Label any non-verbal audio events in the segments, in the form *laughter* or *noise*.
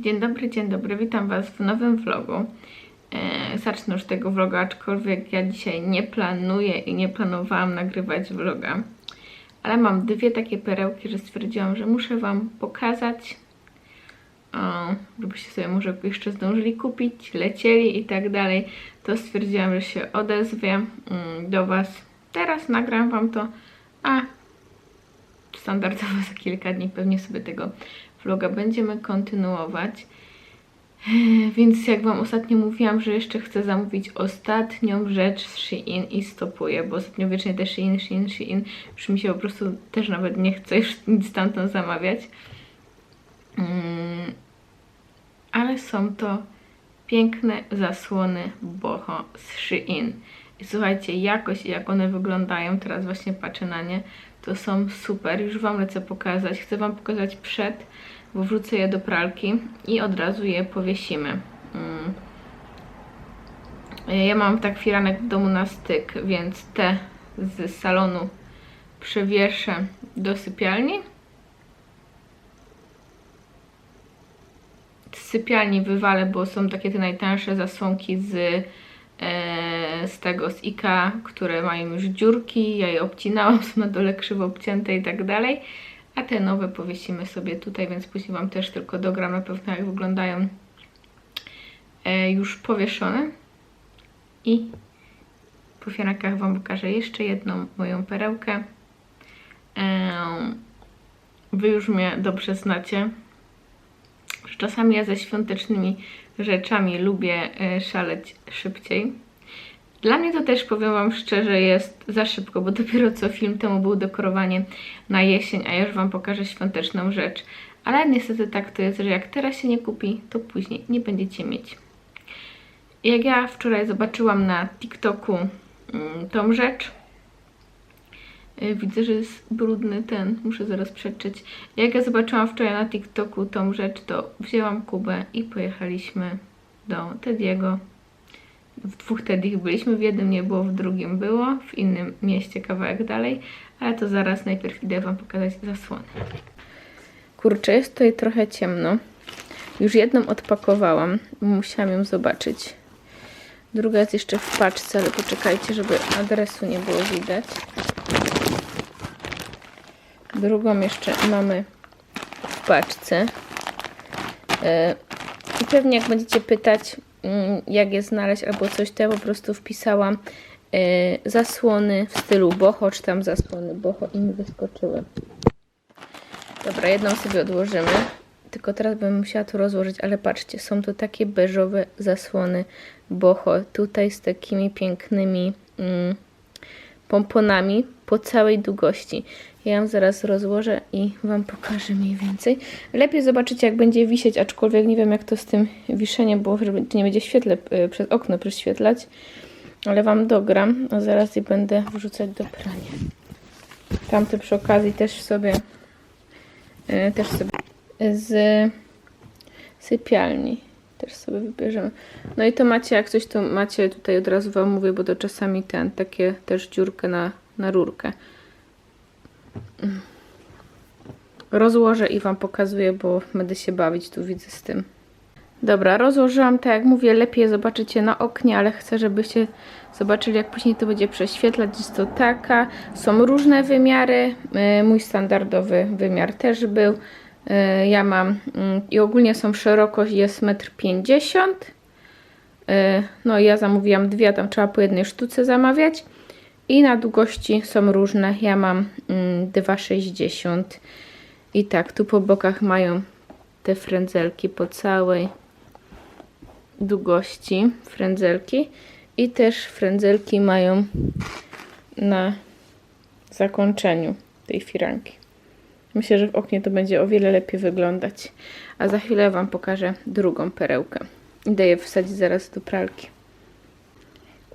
Dzień dobry, dzień dobry, witam Was w nowym vlogu. E, zacznę już tego vloga, aczkolwiek ja dzisiaj nie planuję i nie planowałam nagrywać vloga. Ale mam dwie takie perełki, że stwierdziłam, że muszę Wam pokazać, o, żebyście sobie może jeszcze zdążyli kupić, lecieli i tak dalej. To stwierdziłam, że się odezwę mm, do Was. Teraz nagram Wam to, a standardowo za kilka dni pewnie sobie tego vloga będziemy kontynuować. Eee, Więc jak Wam ostatnio mówiłam, że jeszcze chcę zamówić ostatnią rzecz z Shein i stopuję, bo ostatnio wiecznie też Shein, Shein, Shein, już mi się po prostu też nawet nie chce już nic stamtąd zamawiać. Mm, Ale są to piękne zasłony boho z Shein. I słuchajcie, jakość jak one wyglądają, teraz właśnie patrzę na nie, to są super. Już Wam lecę pokazać. Chcę Wam pokazać przed, bo wrzucę je do pralki i od razu je powiesimy. Mm. Ja mam tak firanek w domu na styk, więc te z salonu przewieszę do sypialni. Z sypialni wywalę, bo są takie te najtańsze zasłonki z, z tego, z IKEA, które mają już dziurki. Ja je obcinałam, *laughs* są na dole krzywo obcięte i tak dalej. A te nowe powiesimy sobie tutaj, więc później Wam też tylko dogram na pewno jak wyglądają e, już powieszone. I po fianakach Wam pokażę jeszcze jedną moją perełkę. E, Wy już mnie dobrze znacie, czasami ja ze świątecznymi rzeczami lubię e, szaleć szybciej. Dla mnie to też, powiem Wam szczerze, jest za szybko, bo dopiero co film temu był dekorowanie na jesień, a ja już Wam pokażę świąteczną rzecz. Ale niestety tak to jest, że jak teraz się nie kupi, to później nie będziecie mieć. Jak ja wczoraj zobaczyłam na TikToku mm, tą rzecz, widzę, że jest brudny ten, muszę zaraz przeczyć. Jak ja zobaczyłam wczoraj na TikToku tą rzecz, to wzięłam Kubę i pojechaliśmy do Tediego w dwóch Teddych byliśmy, w jednym nie było, w drugim było, w innym mieście kawałek dalej, ale to zaraz najpierw idę Wam pokazać zasłony. Kurczę, jest tutaj trochę ciemno. Już jedną odpakowałam, musiałam ją zobaczyć. Druga jest jeszcze w paczce, ale poczekajcie, żeby adresu nie było widać. Drugą jeszcze mamy w paczce. E, I pewnie jak będziecie pytać, mm, jak je znaleźć albo coś, to ja po prostu wpisałam e, zasłony w stylu boho, czy tam zasłony boho i mi wyskoczyły. Dobra, jedną sobie odłożymy. Tylko teraz bym musiała tu rozłożyć, ale patrzcie, są to takie beżowe zasłony boho. Tutaj z takimi pięknymi mm, pomponami po całej długości. Ja ją zaraz rozłożę i Wam pokażę mniej więcej. Lepiej zobaczycie, jak będzie wisieć, aczkolwiek nie wiem, jak to z tym wiszeniem było, to nie będzie świetle y, przez okno prześwietlać. Ale Wam dogram, a zaraz je będę wrzucać do prania. Tamte przy okazji też sobie y, też sobie z sypialni też sobie wybierzemy. No i to macie, jak coś to macie, tutaj od razu Wam mówię, bo to czasami ten, takie też dziurkę na, na rurkę. Rozłożę i Wam pokazuję, bo będę się bawić, tu widzę z tym. Dobra, rozłożyłam tak jak mówię, lepiej zobaczycie na oknie, ale chcę, żebyście zobaczyli jak później to będzie prześwietlać. Jest to taka, są różne wymiary, Yy, mój standardowy wymiar też był. Yy, Ja mam mm, i ogólnie są szerokość jest 1,50 m. No i ja zamówiłam dwie, tam trzeba po jednej sztuce zamawiać. I na długości są różne. Ja mam mm, 2,60 i tak, tu po bokach mają te frędzelki po całej długości frędzelki i też frędzelki mają na zakończeniu tej firanki. Myślę, że w oknie to będzie o wiele lepiej wyglądać. A za chwilę Wam pokażę drugą perełkę. Idę je wsadzić zaraz do pralki.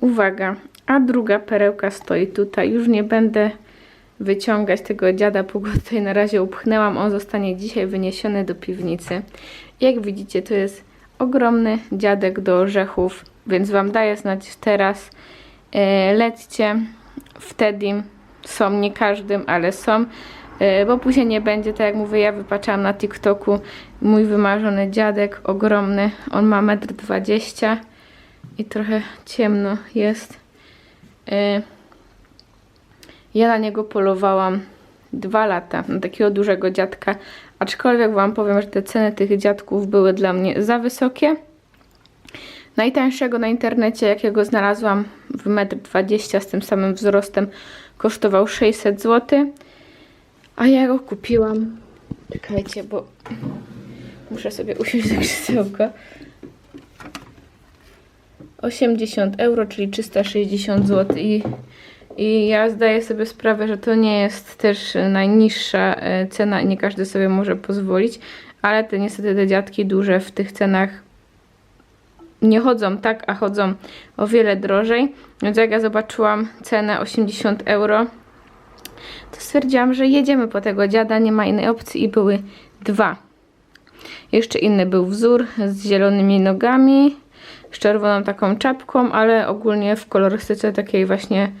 Uwaga, a druga perełka stoi tutaj. Już nie będę wyciągać tego dziada, bo go tutaj na razie upchnęłam. On zostanie dzisiaj wyniesiony do piwnicy. Jak widzicie, to jest ogromny dziadek do orzechów, więc Wam daję znać teraz. E, lećcie, wtedy są, nie każdym, ale są. E, bo później nie będzie, tak jak mówię, ja wypaczałam na TikToku mój wymarzony dziadek, ogromny, on ma 1,20 m i trochę ciemno jest. E, Ja na niego polowałam dwa lata, na takiego dużego dziadka, aczkolwiek Wam powiem, że te ceny tych dziadków były dla mnie za wysokie. Najtańszego na internecie, jakiego znalazłam w 1,20 m z tym samym wzrostem, kosztował 600 zł. A ja go kupiłam. Czekajcie, bo muszę sobie usiąść na krzesełko. 80 euro, czyli 360 zł. I, I ja zdaję sobie sprawę, że to nie jest też najniższa e, cena i nie każdy sobie może pozwolić, ale te niestety te dziadki duże w tych cenach nie chodzą tak, a chodzą o wiele drożej. Więc jak ja zobaczyłam cenę 80 euro, to stwierdziłam, że jedziemy po tego dziada, nie ma innej opcji i były dwa. Jeszcze inny był wzór z zielonymi nogami, z czerwoną taką czapką, ale ogólnie w kolorystyce takiej właśnie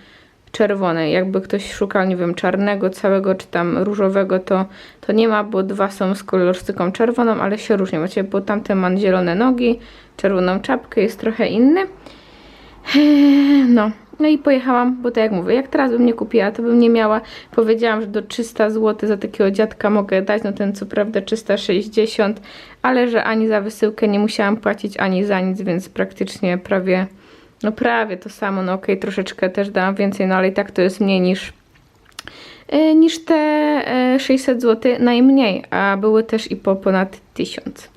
czerwonej. Jakby ktoś szukał, nie wiem, czarnego całego czy tam różowego, to, to nie ma, bo dwa są z kolorystyką czerwoną, ale się różnią. Wiecie, bo tamten ma zielone nogi, czerwoną czapkę, jest trochę inny. No, no i pojechałam, bo tak jak mówię, jak teraz bym nie kupiła, to bym nie miała. Powiedziałam, że do 300 zł za takiego dziadka mogę dać, no ten co prawda 360, ale że ani za wysyłkę nie musiałam płacić, ani za nic, więc praktycznie prawie, no prawie to samo, no okej, troszeczkę też dałam więcej, no ale i tak to jest mniej niż e, niż te e, 600 zł najmniej, a były też i po ponad 1000.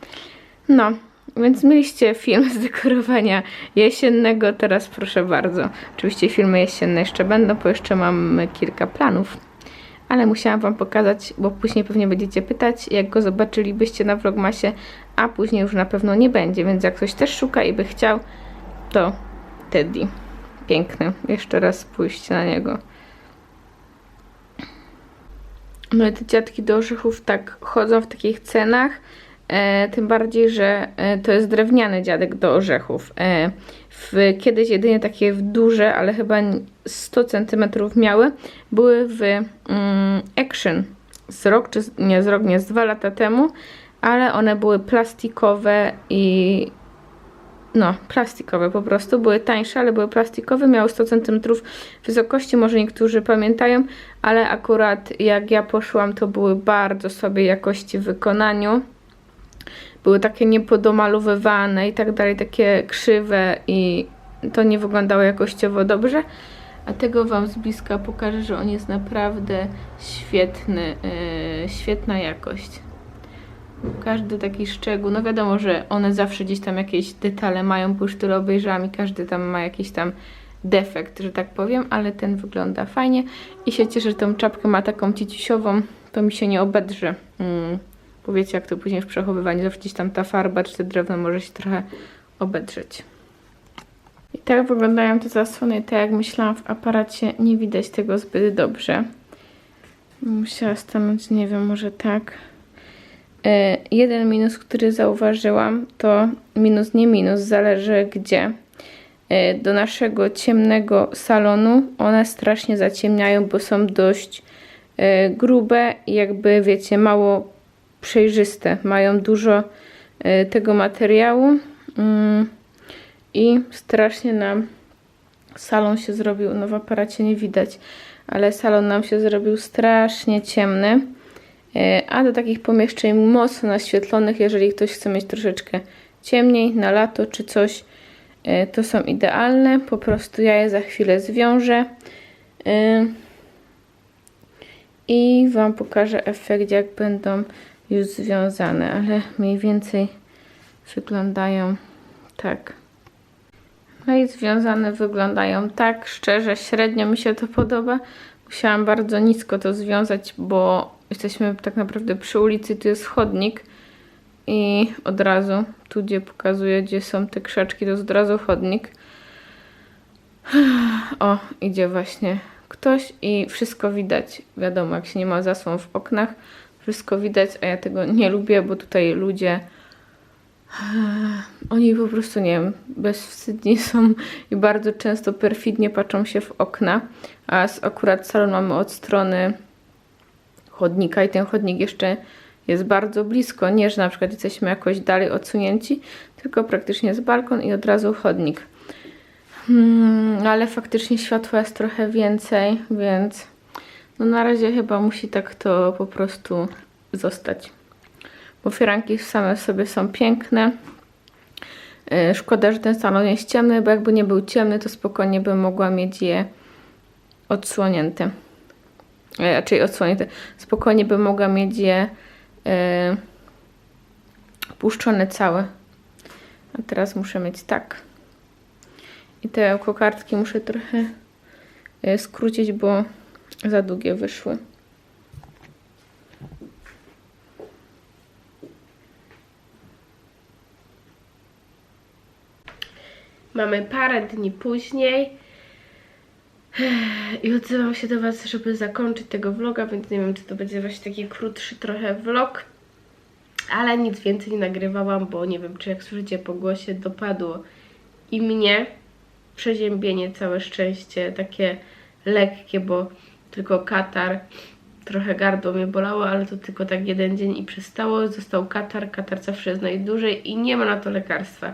No, więc mieliście film z dekorowania jesiennego, teraz proszę bardzo. Oczywiście filmy jesienne jeszcze będą, bo jeszcze mam kilka planów. Ale musiałam Wam pokazać, bo później pewnie będziecie pytać, jak go zobaczylibyście na vlogmasie, a później już na pewno nie będzie, więc jak ktoś też szuka i by chciał, to Teddy. Piękny. Jeszcze raz spójrzcie na niego. No i te dziadki do orzechów tak chodzą w takich cenach, e, tym bardziej, że e, to jest drewniany dziadek do orzechów. E, w, kiedyś jedynie takie w duże, ale chyba 100 cm miały, były w mm, Action z rok, czy nie z rok, nie z dwa lata temu, ale one były plastikowe i no, plastikowe po prostu. Były tańsze, ale były plastikowe, miały 100 cm wysokości, może niektórzy pamiętają, ale akurat jak ja poszłam, to były bardzo słabej jakości w wykonaniu. Były takie niepodomalowywane i tak dalej, takie krzywe i to nie wyglądało jakościowo dobrze. A tego Wam z bliska pokażę, że on jest naprawdę świetny, yy, świetna jakość każdy taki szczegół, no wiadomo, że one zawsze gdzieś tam jakieś detale mają, bo już tyle obejrzałam i każdy tam ma jakiś tam defekt, że tak powiem, ale ten wygląda fajnie i się cieszę, że tą czapkę ma taką ciciusiową, to mi się nie obedrze. Mm. Bo wiecie, jak to później w przechowywaniu, zawsze gdzieś tam ta farba czy te drewno może się trochę obedrzeć. I tak wyglądają te zasłony, tak jak myślałam w aparacie, nie widać tego zbyt dobrze. Musiała stanąć, nie wiem, może tak. E, Jeden minus, który zauważyłam, to minus, nie minus, zależy gdzie. E, Do naszego ciemnego salonu one strasznie zaciemniają, bo są dość e, grube i jakby wiecie, mało przejrzyste. Mają dużo e, tego materiału mm, i strasznie nam salon się zrobił, no w aparacie nie widać, ale salon nam się zrobił strasznie ciemny. E, A do takich pomieszczeń mocno naświetlonych, jeżeli ktoś chce mieć troszeczkę ciemniej na lato czy coś, e, to są idealne. Po prostu ja je za chwilę zwiążę i Wam pokażę efekt, jak będą już związane, ale mniej więcej wyglądają tak. No i związane wyglądają tak, szczerze, średnio mi się to podoba. Musiałam bardzo nisko to związać, bo jesteśmy tak naprawdę przy ulicy, tu jest chodnik i od razu, tu gdzie pokazuję, gdzie są te krzaczki, to jest od razu chodnik. O, idzie właśnie ktoś i wszystko widać. Wiadomo, jak się nie ma zasłon w oknach, wszystko widać, a ja tego nie lubię, bo tutaj ludzie *sighs* oni po prostu, nie wiem, bezwstydni *laughs* są i bardzo często perfidnie patrzą się w okna, a akurat salon mamy od strony chodnika i ten chodnik jeszcze jest bardzo blisko. Nie, że na przykład jesteśmy jakoś dalej odsunięci, tylko praktycznie jest balkon i od razu chodnik. Hmm, ale faktycznie światła jest trochę więcej, więc no na razie chyba musi tak to po prostu zostać. Bo firanki same w sobie są piękne. Yy, Szkoda, że ten salon jest ciemny, bo jakby nie był ciemny, to spokojnie bym mogła mieć je odsłonięte. E, Raczej odsłonięte. Spokojnie bym mogła mieć je e, puszczone całe. A teraz muszę mieć tak. I te kokardki muszę trochę e, skrócić, bo za długie wyszły. Mamy parę dni później. I odzywam się do Was, żeby zakończyć tego vloga, więc nie wiem, czy to będzie właśnie taki krótszy trochę vlog, ale nic więcej nie nagrywałam, bo nie wiem, czy jak słyszycie po głosie dopadło i mnie. Przeziębienie, całe szczęście, takie lekkie, bo tylko katar, trochę gardło mnie bolało, ale to tylko tak jeden dzień i przestało. Został katar, katar zawsze jest najdłużej i nie ma na to lekarstwa.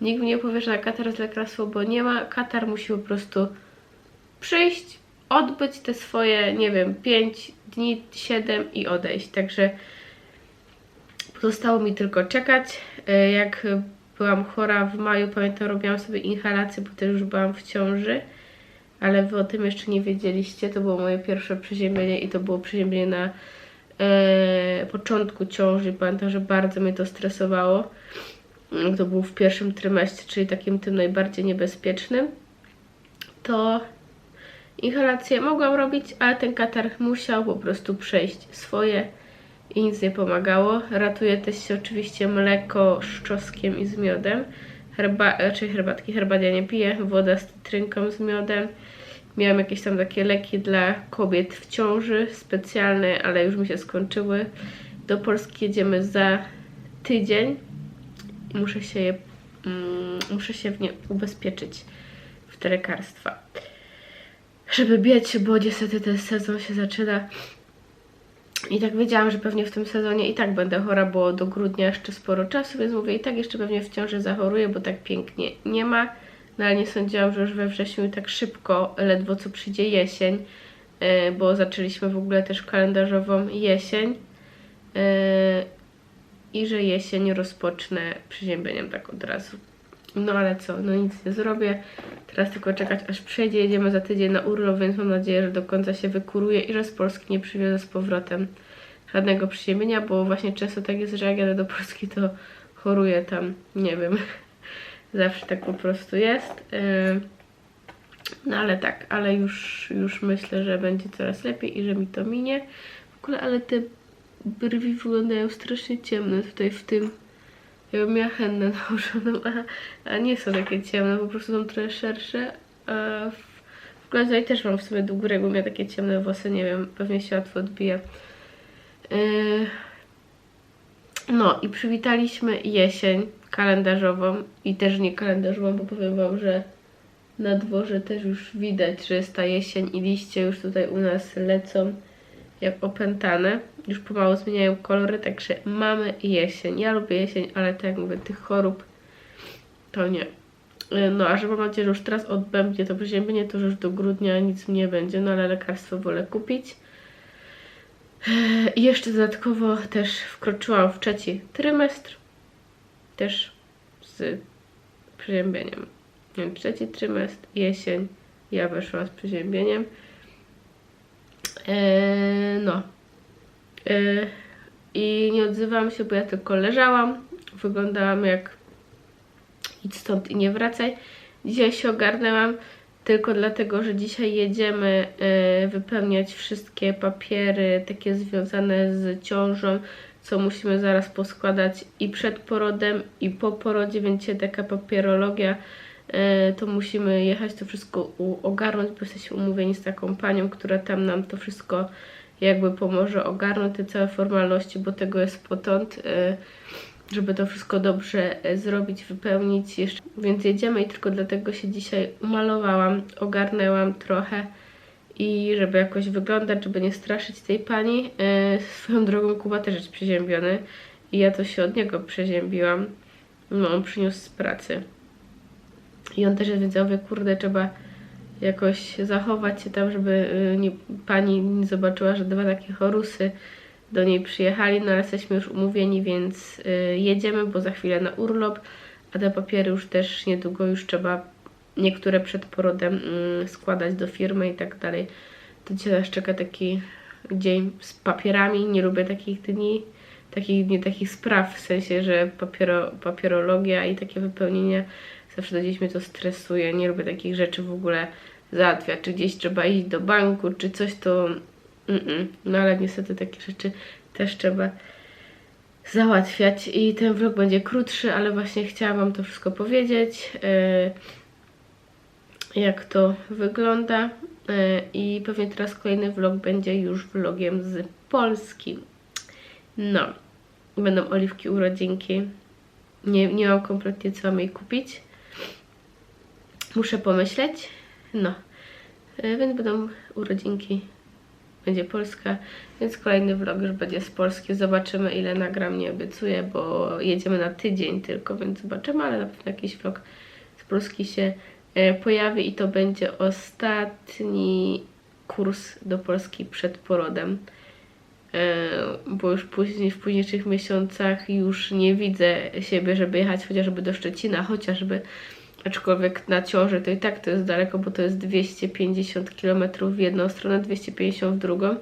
Nikt mi nie powie, że na katar jest lekarstwo, bo nie ma. Katar musi po prostu przyjść, odbyć te swoje, nie wiem, 5 dni, 7 i odejść. Także pozostało mi tylko czekać. E, Jak byłam chora w maju, pamiętam, robiłam sobie inhalację, bo też już byłam w ciąży, ale wy o tym jeszcze nie wiedzieliście. To było moje pierwsze przeziębienie i to było przeziębienie na e, początku ciąży. Pamiętam, że bardzo mnie to stresowało. To był w pierwszym trymestrze, czyli takim tym najbardziej niebezpiecznym. To inhalację mogłam robić, ale ten katar musiał po prostu przejść swoje i nic nie pomagało. Ratuje też się oczywiście mleko z czosnkiem i z miodem. Herba, raczej herbatki, herbat ja nie piję, woda z cytrynką z miodem. Miałam jakieś tam takie leki dla kobiet w ciąży, specjalne, ale już mi się skończyły. Do Polski jedziemy za tydzień muszę się, je, mm, muszę się w nie ubezpieczyć w te lekarstwa żeby biec, bo niestety ten sezon się zaczyna. I tak wiedziałam, że pewnie w tym sezonie i tak będę chora, bo do grudnia jeszcze sporo czasu, więc mówię, i tak jeszcze pewnie w ciąży zachoruję, bo tak pięknie nie ma. No ale nie sądziłam, że już we wrześniu tak szybko, ledwo co przyjdzie jesień, yy, bo zaczęliśmy w ogóle też kalendarzową jesień. Yy, I że jesień rozpocznę przeziębieniem tak od razu. No ale co, no nic nie zrobię. Teraz tylko czekać aż przejdzie. Jedziemy za tydzień na urlop, więc mam nadzieję, że do końca się wykuruje i że z Polski nie przywiozę z powrotem żadnego przeziębienia, bo właśnie często tak jest, że jak jadę do Polski, to choruję tam, nie wiem. Zawsze tak po prostu jest. Yy, No ale tak, ale już, już myślę, że będzie coraz lepiej i że mi to minie. W ogóle, ale te brwi wyglądają strasznie ciemne tutaj w tym ja bym miała hennę *laughs* nałożoną, a, a nie są takie ciemne, po prostu są trochę szersze. W, w ogóle też mam w sobie do góry, jakbym miała takie ciemne włosy, nie wiem, pewnie się łatwo odbija. Yy, no i przywitaliśmy jesień kalendarzową i też nie kalendarzową, bo powiem Wam, że na dworze też już widać, że jest ta jesień i liście już tutaj u nas lecą jak opętane. Już pomału zmieniają kolory, także mamy jesień. Ja lubię jesień, ale tak jak mówię, tych chorób to nie. Yy, No, a że mam nadzieję, że już teraz odbędzie to przeziębienie, to już do grudnia nic nie będzie, no ale lekarstwo wolę kupić. Yy, I jeszcze dodatkowo też wkroczyłam w trzeci trymestr, też z przeziębieniem. Trzeci trymestr, jesień, ja weszłam z przeziębieniem. Eee, no. Eee, I nie odzywałam się, bo ja tylko leżałam. Wyglądałam jak idź stąd i nie wracaj. Dzisiaj się ogarnęłam tylko dlatego, że dzisiaj jedziemy e, wypełniać wszystkie papiery takie związane z ciążą, co musimy zaraz poskładać i przed porodem, i po porodzie, więc dzisiaj taka papierologia e, to musimy jechać to wszystko ogarnąć, bo jesteśmy umówieni z taką panią, która tam nam to wszystko jakby pomoże ogarnąć te całe formalności, bo tego jest potąd, e, żeby to wszystko dobrze e, zrobić, wypełnić jeszcze. Więc jedziemy i tylko dlatego się dzisiaj umalowałam, ogarnęłam trochę i żeby jakoś wyglądać, żeby nie straszyć tej pani. E, swoją drogą Kuba też jest przeziębiony i ja to się od niego przeziębiłam. No, on przyniósł z pracy. I on też jest, więc ja mówię, kurde, trzeba jakoś zachować się tam, żeby y, nie, pani nie zobaczyła, że dwa takie chorusy do niej przyjechali, no ale jesteśmy już umówieni, więc y, jedziemy, bo za chwilę na urlop, a te papiery już też niedługo już trzeba niektóre przed porodem y, składać do firmy i tak dalej. To dzisiaj nas czeka taki dzień z papierami, nie lubię takich dni, takich, nie takich spraw, w sensie, że papiero, papierologia i takie wypełnienia zawsze do gdzieś mnie to stresuje, nie lubię takich rzeczy w ogóle załatwiać, czy gdzieś trzeba iść do banku, czy coś to mm -mm. no ale niestety takie rzeczy też trzeba załatwiać. I ten vlog będzie krótszy, ale właśnie chciałam Wam to wszystko powiedzieć, yy, jak to wygląda yy, i pewnie teraz kolejny vlog będzie już vlogiem z Polski. No, będą oliwki urodzinki. Nie, nie mam kompletnie co mam kupić. Muszę pomyśleć. No, E, więc będą urodzinki. Będzie Polska, więc kolejny vlog już będzie z Polski. Zobaczymy ile nagram, nie obiecuję, bo jedziemy na tydzień tylko, więc zobaczymy, ale na pewno jakiś vlog z Polski się e, pojawi i to będzie ostatni kurs do Polski przed porodem. E, bo już później, w późniejszych miesiącach już nie widzę siebie, żeby jechać chociażby do Szczecina, chociażby aczkolwiek na ciąży to i tak to jest daleko, bo to jest 250 km w jedną stronę, 250 w drugą.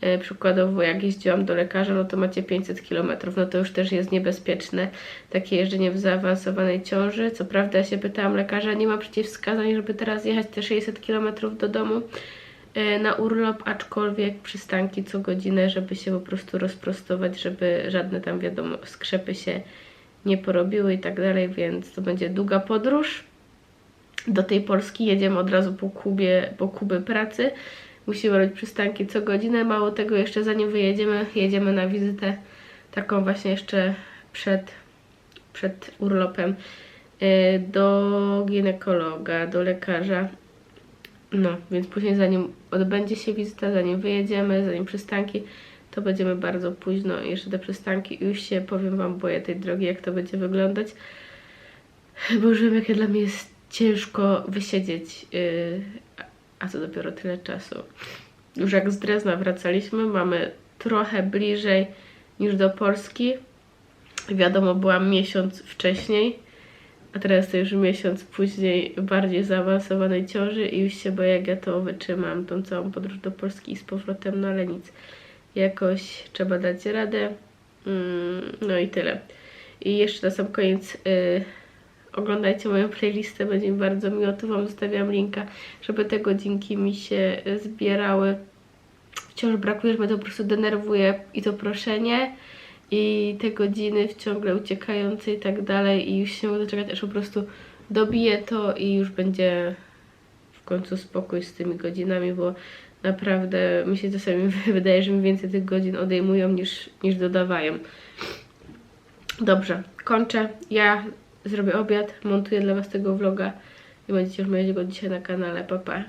E, przykładowo jak jeździłam do lekarza, no to macie 500 km, no to już też jest niebezpieczne takie jeżdżenie w zaawansowanej ciąży. Co prawda ja się pytałam lekarza, nie ma przeciwwskazań, żeby teraz jechać te 600 km do domu e, na urlop, aczkolwiek przystanki co godzinę, żeby się po prostu rozprostować, żeby żadne tam wiadomo skrzepy się nie porobiły i tak dalej, więc to będzie długa podróż. Do tej Polski jedziemy od razu po Kubie, po Kuby pracy. Musimy robić przystanki co godzinę. Mało tego, jeszcze zanim wyjedziemy, jedziemy na wizytę taką właśnie jeszcze przed, przed urlopem y, do ginekologa, do lekarza. No, więc później zanim odbędzie się wizyta, zanim wyjedziemy, zanim przystanki, to będziemy bardzo późno. Jeszcze te przystanki już się, powiem Wam, boję tej drogi, jak to będzie wyglądać. Bo już wiem, jakie dla mnie jest ciężko wysiedzieć, yy, a co dopiero tyle czasu. Już jak z Drezna wracaliśmy, mamy trochę bliżej niż do Polski. Wiadomo, byłam miesiąc wcześniej, a teraz to już miesiąc później bardziej zaawansowanej ciąży i już się boję, jak ja to wytrzymam, tą całą podróż do Polski i z powrotem, no ale nic jakoś trzeba dać radę. Mm, no i tyle. I jeszcze na sam koniec yy, oglądajcie moją playlistę, będzie mi bardzo miło. Tu Wam zostawiam linka, żeby te godzinki mi się zbierały. Wciąż brakuje, że mnie to po prostu denerwuje i to proszenie i te godziny ciągle uciekające i tak dalej i już się mogę doczekać, aż po prostu dobiję to i już będzie w końcu spokój z tymi godzinami, bo Naprawdę mi się czasami *laughs* wydaje, że mi więcej tych godzin odejmują niż, niż dodawają. Dobrze, kończę. Ja zrobię obiad, montuję dla Was tego vloga i będziecie już mieć go dzisiaj na kanale. Pa, pa.